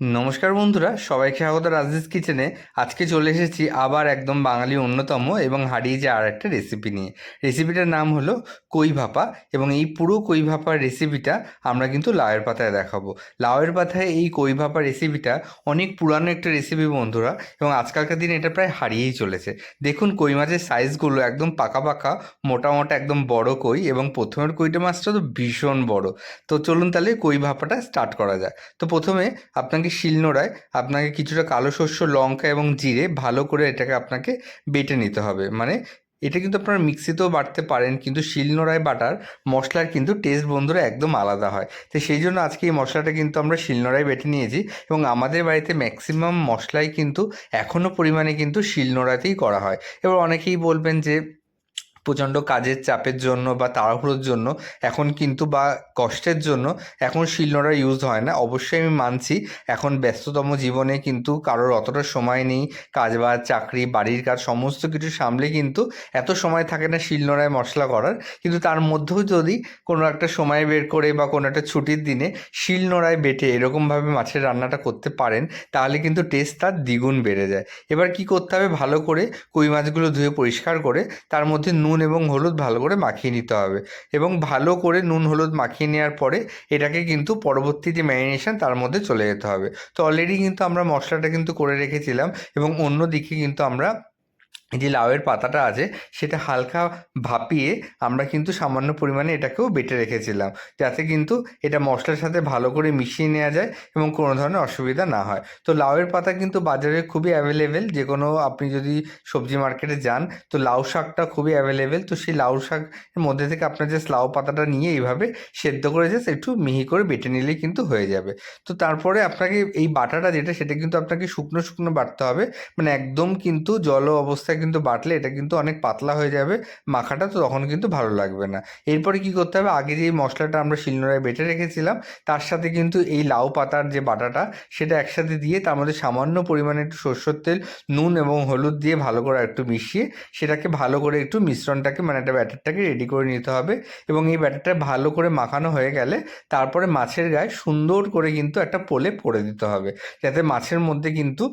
নমস্কার বন্ধুরা, সবাইকে স্বাগত রাজদিস কিচেনে। আজকে চলে এসেছি আবার একদম বাঙালি অন্যতম এবং হারিয়ে যায় আর একটা রেসিপি নিয়ে রেসিপিটার নাম হলো কই ভাপা এবং এই পুরো কই ভাপার রেসিপিটা আমরা কিন্তু লাউয়ের পাতায় দেখাবো। লাউয়ের পাতায় এই কই ভাপা রেসিপিটা অনেক পুরানো একটা রেসিপি বন্ধুরা এবং আজকালকার দিনে এটা প্রায় হারিয়েই চলেছে। দেখুন কই মাছের সাইজগুলো একদম পাকা পাকা, মোটা মোটা একদম বড় কই এবং প্রথমের কইটা মাছটা তো ভীষণ বড়। তো চলুন তাহলে কই ভাপাটা স্টার্ট করা যায় তো প্রথমে আপনাকে শিলনোড়ায় আপনাকে কিছুটা কালো শস্য, লঙ্কা এবং জিরে ভালো করে এটাকে আপনাকে বেটে নিতে হবে। মানে এটা কিন্তু আপনারা মিক্সিতেও বাটতে পারেন, কিন্তু শিলনোড়ায় বাটার মশলার কিন্তু টেস্ট বন্ধুরা একদম আলাদা হয়। তো সেই জন্য আজকে এই মশলাটা কিন্তু আমরা শিলনোড়ায় বেটে নিয়েছি এবং আমাদের বাড়িতে ম্যাক্সিমাম মশলাই কিন্তু এখনও পরিমাণে কিন্তু শিলনোড়াতেই করা হয়। এবার অনেকেই বলবেন যে প্রচণ্ড কাজের চাপের জন্য বা তাড়াহুড়োর জন্য, এখন কিন্তু বা কষ্টের জন্য এখন শিলনোড়া ইউজ হয় না। অবশ্যই আমি মানছি, এখন ব্যস্ততম জীবনে কিন্তু কারোর অতটা সময় নেই কাজ বাজ চাকরি, বাড়ির কাজ সমস্ত কিছু সামলে কিন্তু এত সময় থাকে না শিলনোড়ায় মশলা করার। কিন্তু তার মধ্যেও যদি কোনো একটা সময় বের করে বা কোনো একটা ছুটির দিনে শিলনোড়ায় বেটে এরকমভাবে মাছের রান্নাটা করতে পারেন, তাহলে কিন্তু টেস্ট তার দ্বিগুণ বেড়ে যায়। এবার কি করতে হবে? ভালো করে কই মাছগুলো ধুয়ে পরিষ্কার করে তার মধ্যে নুন এবং হলুদ ভালো করে মাখিয়ে নিতে হবে। এবং ভালো করে নুন হলুদ মাখিয়ে নেওয়ার পরে এটাকে কিন্তু পরবর্তী যে ম্যারিনেশন তার মধ্যে চলে যেতে হবে। তো অলরেডি কিন্তু আমরা মশলাটা কিন্তু করে রেখেছিলাম এবং অন্য দিকে কিন্তু আমরা যে লাউয়ের পাতাটা আছে, সেটা হালকা ভাপিয়ে আমরা কিন্তু সামান্য পরিমাণে এটাকেও বেটে রেখেছিলাম। যাতে কিন্তু এটা মশলার সাথে ভালো করে মিশিয়ে নেওয়া যায় এবং কোনো ধরনের অসুবিধা না হয়। তো লাউয়ের পাতা কিন্তু বাজারে খুবই অ্যাভেলেবেল যে কোনো আপনি যদি সবজি মার্কেটে যান, তো লাউ শাকটা খুবই অ্যাভেলেবেল তো সেই লাউ শাকের মধ্যে থেকে আপনার যে লাউ পাতাটা নিয়ে এইভাবে সেদ্ধ করে জাস্ট একটু মিহি করে বেটে নিলেই কিন্তু হয়ে যাবে। তো তারপরে আপনাকে এই বাটাটা যেটা, সেটা কিন্তু আপনাকে শুকনো শুকনো বাটতে হবে। মানে একদম কিন্তু জল অবস্থায় কিন্তু বাটলে এটা কিন্তু অনেক পাতলা হয়ে যাবে, মাখাটা তো তখন কিন্তু ভালো লাগবে না। এরপরে কি করতে হবে? আগে যে মশলাটা আমরা শিলনোড়ায় বেটে রেখেছিলাম, তার সাথে কিন্তু এই লাউ পাতার যে বাটাটা, সেটা একসাথে দিয়ে তার মধ্যে সামান্য পরিমাণে একটু সর্ষের তেল, নুন এবং হলুদ দিয়ে ভালো করে একটু মিশিয়ে, সেটাকে ভালো করে একটু মিশ্রণটাকে মানে একটা ব্যাটারটাকে রেডি করে নিতে হবে এবং এই ব্যাটারটা ভালো করে মাখানো হয়ে গেলে তারপরে মাছের গায়ে সুন্দর করে কিন্তু একটা পোলে পড়ে দিতে হবে। যাতে মাছের মধ্যে কিন্তু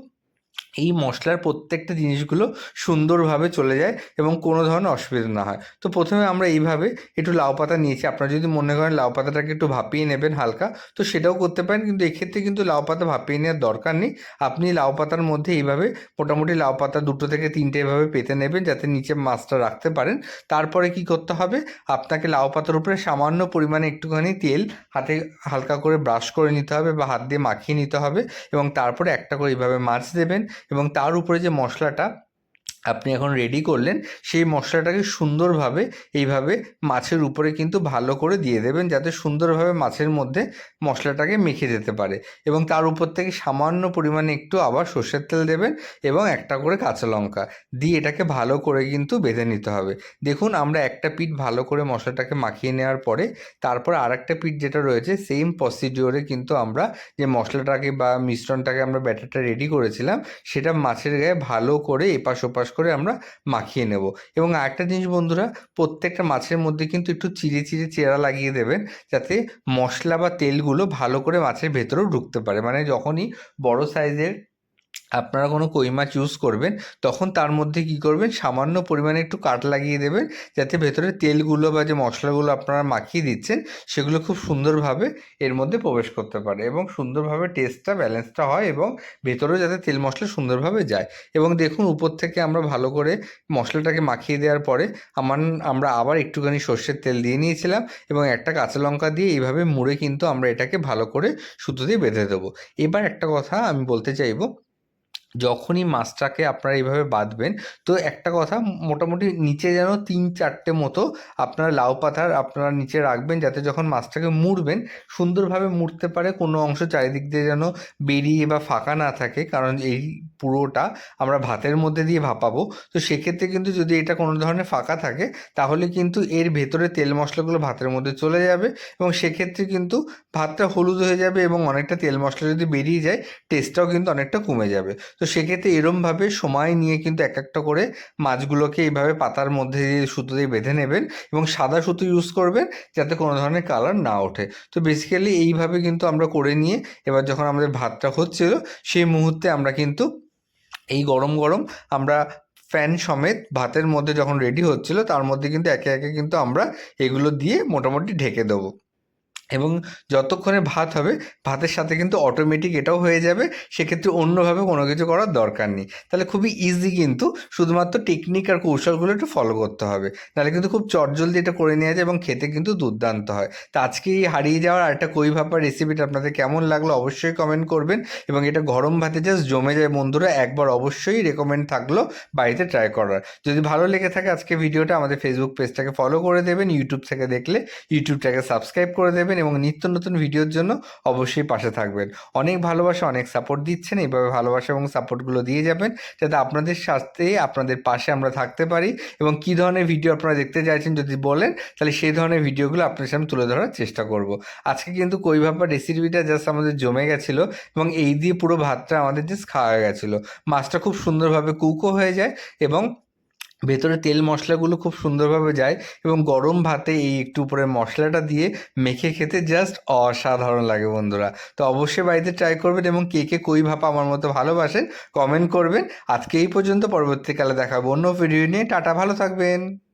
এই মশলার প্রত্যেকটা জিনিসগুলো সুন্দরভাবে চলে যায় এবং কোনো ধরনের অসুবিধা না হয়। তো প্রথমে আমরা এইভাবে একটু লাউ পাতা নিয়েছি। আপনারা যদি মনে করেন লাউ পাতাটাকে একটু ভাপিয়ে নেবেন হালকা, তো সেটাও করতে পারেন। কিন্তু এক্ষেত্রে কিন্তু লাউ পাতা ভাপিয়ে নেওয়ার দরকার নেই। আপনি লাউ পাতার মধ্যে এইভাবে মোটামুটি লাউ পাতা দুটো থেকে তিনটে এভাবে পেতে নেবেন যাতে নিচে মাছটা রাখতে পারেন। তারপরে কি করতে হবে? আপনাকে লাউ পাতার উপরে সামান্য পরিমাণে একটুখানি তেল হাতে হালকা করে ব্রাশ করে নিতে হবে বা হাত দিয়ে মাখিয়ে নিতে হবে এবং তারপরে একটা করে এইভাবে মাছ দেবেন। এবং তার উপরে যে মশলাটা আপনি এখন রেডি করলেন, সেই মশলাটাকে সুন্দরভাবে এইভাবে মাছের উপরে কিন্তু ভালো করে দিয়ে দেবেন, যাতে সুন্দরভাবে মাছের মধ্যে মশলাটাকে মেখে যেতে পারে। এবং তার উপর থেকে সামান্য পরিমাণে একটু আবার সর্ষের তেল দেবেন এবং একটা করে কাঁচা লঙ্কা দিয়ে এটাকে ভালো করে কিন্তু বেঁধে নিতে হবে। দেখুন, আমরা একটা পিঠ ভালো করে মশলাটাকে মাখিয়ে নেওয়ার পরে, তারপর আর একটা পিঠ যেটা রয়েছে সেম প্রসিডিওরে কিন্তু আমরা যে মশলাটাকে বা মিশ্রণটাকে আমরা ব্যাটারটা রেডি করেছিলাম, সেটা মাছের গায়ে ভালো করে এপাশ ওপাশ করে আমরা মাখিয়ে নেব। এবং আরেকটা জিনিস বন্ধুরা, প্রত্যেকটা মাছের মধ্যে কিন্তু একটু চিড়ে চিরে চেরা লাগিয়ে দেবেন, যাতে মশলা বা তেলগুলো ভালো করে মাছের ভেতরেও ঢুকতে পারে। মানে যখনই বড় সাইজের আপনারা কোনো কই মাছ ইউজ করবেন, তখন তার মধ্যে কি করবেন, সামান্য পরিমাণে একটু কাট লাগিয়ে দেবেন, যাতে ভেতরে তেলগুলো বা যে মশলাগুলো আপনারা মাখিয়ে দিচ্ছেন, সেগুলো খুব সুন্দরভাবে এর মধ্যে প্রবেশ করতে পারে এবং সুন্দরভাবে টেস্টটা ব্যালেন্সটা হয় এবং ভেতরেও যাতে তেল মশলা সুন্দরভাবে যায়। এবং দেখুন, উপর থেকে আমরা ভালো করে মশলাটাকে মাখিয়ে দেওয়ার পরে আমার, আমরা আবার একটুখানি সর্ষের তেল দিয়ে নিয়েছিলাম এবং একটা কাঁচা লঙ্কা দিয়ে এইভাবে মুড়ে কিন্তু আমরা এটাকে ভালো করে সুতো দিয়ে বেঁধে দেবো। এবার একটা কথা আমি বলতে চাইব যখনই মাছটাকে আপনারা এইভাবে বাঁধবেন, তো একটা কথা, মোটামুটি নিচে যেন তিন চারটে মতো আপনারা লাউ পাতার আপনারা নিচে রাখবেন, যাতে যখন মাছটাকে মুড়বেন, সুন্দরভাবে মুড়তে পারে, কোনো অংশ চারিদিক দিয়ে যেন বেরিয়ে বা ফাঁকা না থাকে, কারণ এই পুরোটা আমরা ভাতের মধ্যে দিয়ে ভাপাবো। তো সেক্ষেত্রে কিন্তু যদি এটা কোনো ধরনের ফাঁকা থাকে, তাহলে কিন্তু এর ভেতরে তেল মশলাগুলো ভাতের মধ্যে চলে যাবে এবং সেক্ষেত্রে কিন্তু ভাতটা হলুদ হয়ে যাবে এবং অনেকটা তেল মশলা যদি বেরিয়ে যায় টেস্টটাও কিন্তু অনেকটা কমে যাবে। তো সেক্ষেত্রে এরমভাবে সময় নিয়ে কিন্তু এক একটা করে মাছগুলোকে এইভাবে পাতার মধ্যে দিয়ে সুতো দিয়ে বেঁধে নেবেন এবং সাদা সুতো ইউজ করবেন যাতে কোনো ধরনের কালার না ওঠে। তো বেসিক্যালি এইভাবে কিন্তু আমরা করে নিয়ে এবার যখন আমাদের ভাতটা হচ্ছিল, সেই মুহূর্তে আমরা কিন্তু এই গরম গরম আমরা ফ্যান সমেত ভাতের মধ্যে যখন রেডি হচ্ছিল, তার মধ্যে কিন্তু একে একে কিন্তু আমরা এগুলো দিয়ে মোটামুটি ঢেকে দেবো। এবং যতক্ষণে ভাত হবে, ভাতের সাথে কিন্তু অটোমেটিক এটাও হয়ে যাবে, সেক্ষেত্রে অন্যভাবে কোনো কিছু করার দরকার নেই। তাহলে খুবই ইজি কিন্তু শুধুমাত্র টেকনিক আর কৌশলগুলো একটু ফলো করতে হবে। নাহলে কিন্তু খুব চটজলদি এটা করে নেওয়া যায় এবং খেতে কিন্তু দুর্দান্ত হয়। তো আজকে এই হারিয়ে যাওয়ার আরেকটা কই ভাপার রেসিপিটা আপনাদের কেমন লাগল অবশ্যই কমেন্ট করবেন এবং এটা গরম ভাতে জাস্ট জমে যায় বন্ধুরা, একবার অবশ্যই রেকমেন্ড থাকল বাড়িতে ট্রাই করার। যদি ভালো লেগে থাকে আজকে ভিডিওটা আমাদের ফেসবুক পেজটাকে ফলো করে দেবেন ইউটিউব থেকে দেখলে ইউটিউবটাকে সাবস্ক্রাইব করে দেবেন এবং নিত্য নতুন ভিডিওর জন্য অবশ্যই পাশে থাকবেন। অনেক ভালোবাসা, অনেক সাপোর্ট দিচ্ছেন, এইভাবে ভালোবাসা এবং সাপোর্টগুলো দিয়ে যাবেন যাতে আপনাদের সাথে, আপনাদের পাশে আমরা থাকতে পারি এবং কী ধরনের ভিডিও আপনারা দেখতে চাইছেন যদি বলেন, তাহলে সেই ধরনের ভিডিওগুলো আপনার সামনে তুলে ধরার চেষ্টা করব। আজকে কিন্তু কই রেসিপিটা জাস্ট আমাদের জমে গেছিল এবং এই দিয়ে পুরো ভাতটা আমাদের জাস্ট খাওয়া গেছিল। মাছটা খুব সুন্দরভাবে কুকও হয়ে যায় এবং ভেতরে তেল মশলাগুলো খুব সুন্দরভাবে যায় এবং গরম ভাতে এই একটু উপরে মশলাটা দিয়ে মেখে খেতে জাস্ট অসাধারণ লাগে বন্ধুরা। তো অবশ্যই বাড়িতে ট্রাই করবেন এবং কে কে কই ভাপা আমার মতো ভালোবাসেন কমেন্ট করবেন। আজকে এই পর্যন্ত, পরবর্তীকালে দেখাবো অন্য ভিডিও নিয়ে। টাটা, ভালো থাকবেন।